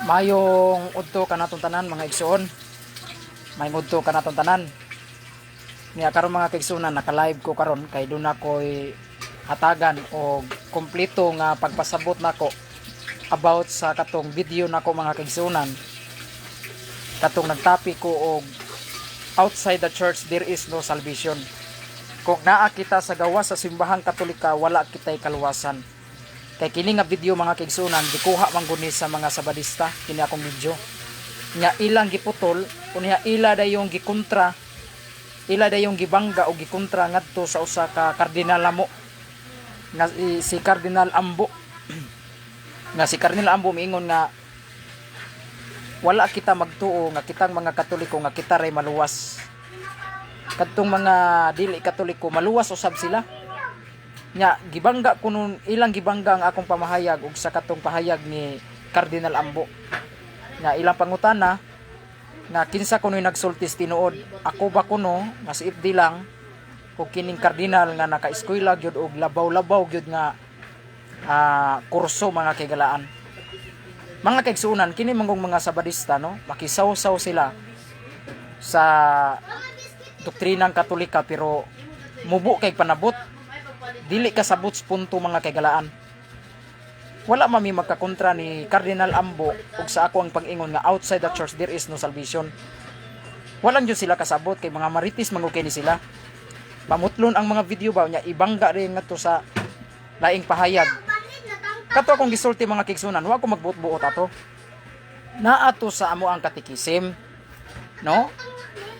Mayong udto ka natong tanan mga igsoon. May udto ka natong tanan. Niya karon mga kaigsunan naka-live ko karon kay doon ako'y hatagan o kompleto nga pagpasabot nako about sa katong video nako mga kaigsunan. Katong nagtapi ko og outside the church there is no salvation. Kung naa kita sa gawa sa simbahang katolika wala kitay kaluwasan. Kay kini nga video mga kaigsunan gikuha man guni sa mga sabadista kini akong video. Nya ilang giputol unya ila dayong gikontra ila dayong gibangga o gikontra ngadto sa usa ka kardinal amo. Nga si- si Cardinal Ambo. Nga si Cardinal Ambo miingon nga wala kita magtuo nga kitang mga katoliko nga kita ray maluwas. Kadtong mga dili katoliko maluwas usab sila nya gibangga kuno ilang gibangga ang akong pamahayag ug sa katong pahayag ni Cardinal Ambo. Nga ilang pangutana nga kinsa kuno'y nagsultis tinuod. Ako ba kuno nga si FD lang o kining kardinal nga naka-eskwela gyud og labaw-labaw gyud nga ah, kurso mga kagalaan mga kaigsuunan kini mangong mga sabadista no? Makisaw-saw sila sa doktrinang katolika pero mubo kay panabot dili kasabot sa punto mga kagalaan. Wala mami magkakontra ni Cardinal Ambo ug sa ako ang pag-ingon nga outside the church there is no salvation. Walang jud sila kasabot kay mga maritis mangukay ni sila. Mamutlon ang mga video ba nya ibangga rin nga to sa laing pahayag. Kato akong gisulti mga kigsunan wa ko magbuot-buot ato. Naa to sa amo ang katikisim no?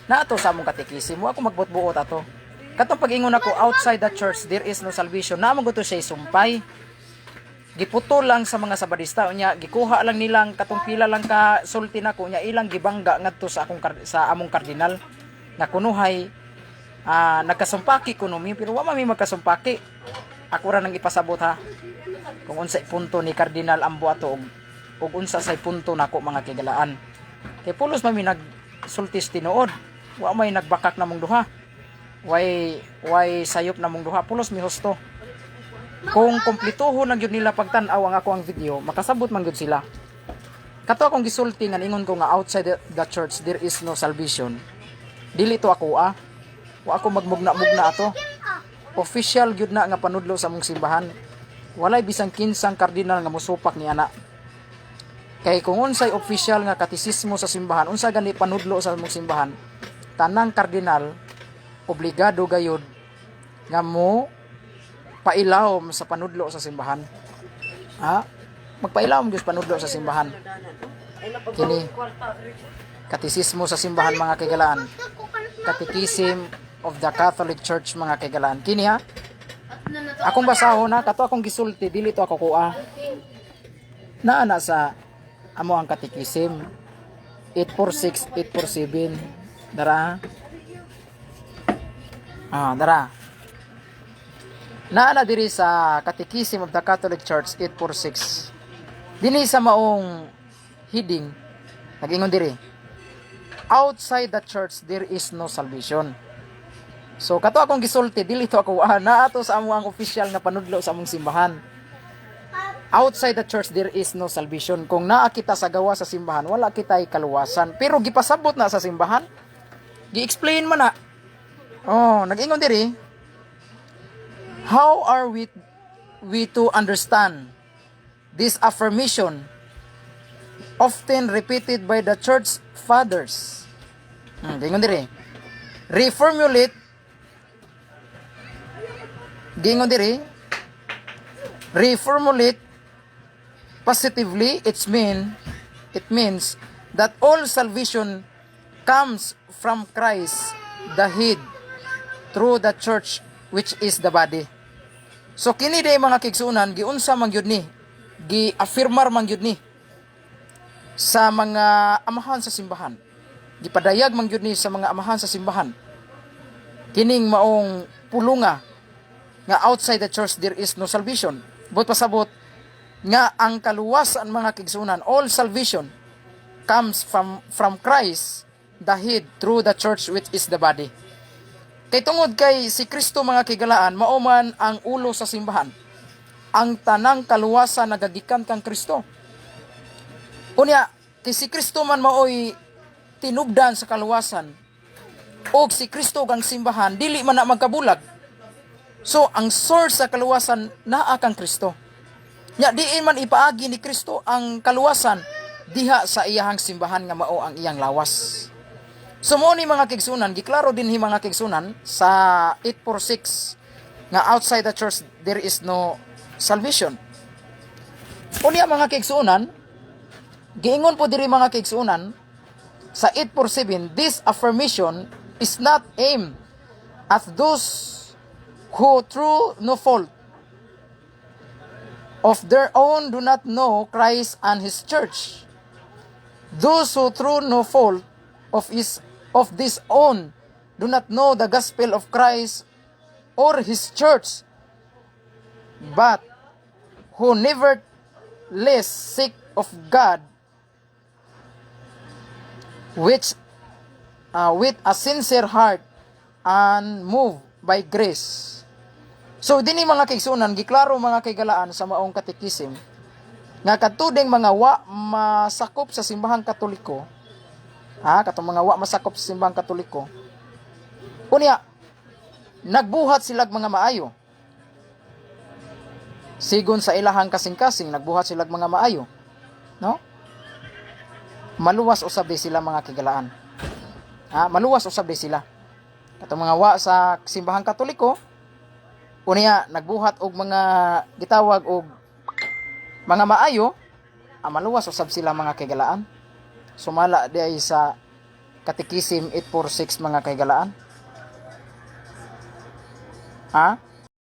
Naa to sa among katikisim wa ko magbuot-buot ato katong pag-ingon ako outside the church there is no salvation. Na mo to siya sumpay giputol lang sa mga sabadista. Unya gikuha lang nilang katong pila lang ka sulti nako unya ilang gibangga ngadto sa akong sa among kardinal nga kunuhay. Ah nagkasumpaki kuno mi pero wa man mi magkasumpaki. Ako ra nang ipasabot ha. Kung unsay punto ni Cardinal Ambo ato og ug unsa say punto nako mga kigalaan. Kay pulos man mi nagsultis tinuod. Wa may nagbakak na mong duha way way sayop na mong duha? Pulos mi husto kung kumplituho na gyud nila pagtan-aw ang ako ang video makasabot man gyud sila. Kato akong gisulti nga ingon ko nga outside the, the church there is no salvation. Dili to ako ah. Wa ako magmugna-mugna ato. Official gyud na nga panudlo sa mong simbahan. Walay bisang kinsang kardinal nga mosupak ni ana. Kay kung unsay official nga katisismo sa simbahan unsa gani panudlo sa mong simbahan tanang kardinal obligado gayud nga mo pailawom sa panudlo sa simbahan. Ha? Magpailawom gyud panudlo sa simbahan. Kini katisismo sa simbahan mga kaigalaan. Catechism of the Catholic Church mga kaigalaan. Kini ha? Akong basahon na kato akong gisulti dili to ako kuha. Naa na sa amo ang catechism 846 847 dara? Ah, dara. Naala diri sa Catechism of the Catholic Church 846. Dini sa maong heading nagingon diri. Outside the church there is no salvation. So kato akong gisulti dili to ako ah, naa to sa amo ang official nga panudlo sa among simbahan. Outside the church there is no salvation. Kung naa kita sa gawa sa simbahan, wala kitay kaluwasan. Pero gipasabot na sa simbahan. Gi-explain man na. Oh, nag-ingon diri. How are we we to understand this affirmation often repeated by the church fathers? Hmm, gingon diri. Reformulate Gingon diri. Reformulate positively it's mean it means that all salvation comes from Christ the head through the church which is the body. So kini day mga kigsunan giunsa man gyud ni gi-affirmar man gyud ni sa mga amahan sa simbahan. Gipadayag man gyud ni sa mga amahan sa simbahan. Kining maong pulunga nga outside the church there is no salvation. But pasabot nga ang kaluwasan mga kigsunan all salvation comes from from Christ the head through the church which is the body. Kay tungod kay si Kristo mga kigalaan, mauman ang ulo sa simbahan. Ang tanang kaluwasan nagagikan kang Kristo. Unya, kay si Kristo man maoy tinubdan sa kaluwasan. O si Kristo kang simbahan, dili man na magkabulag. So, ang source sa kaluwasan naa kang Kristo. Nya diin man ipaagi ni Kristo ang kaluwasan diha sa iyahang simbahan nga mao ang iyang lawas. So mo ni mga kigsunan, giklaro din hi mga kigsunan sa 846 nga outside the church there is no salvation. Unya mga kigsunan, giingon po diri mga kigsunan sa 847, this affirmation is not aimed at those who through no fault of their own do not know Christ and His church. Those who through no fault of his of this own do not know the gospel of Christ or His church, but who nevertheless seek of God, which uh, with a sincere heart and moved by grace. So dinhi mga kaigsunan giklaro mga kaigalaan sa maong katikisim nga katuding mga wa masakop sa simbahang katoliko ha katong mga wa masakop sa simbahang katoliko. Unya nagbuhat sila mga maayo. Sigon sa ilahang kasing-kasing nagbuhat sila mga maayo. No? Maluwas usab di sila mga kigalaan. Ha maluwas usab di sila. Katong mga wa sa simbahang katoliko unya nagbuhat og mga gitawag og mga maayo ah, maluwas usab sila mga kagalaan sumala di ay sa katikisim 846 mga kagalaan ha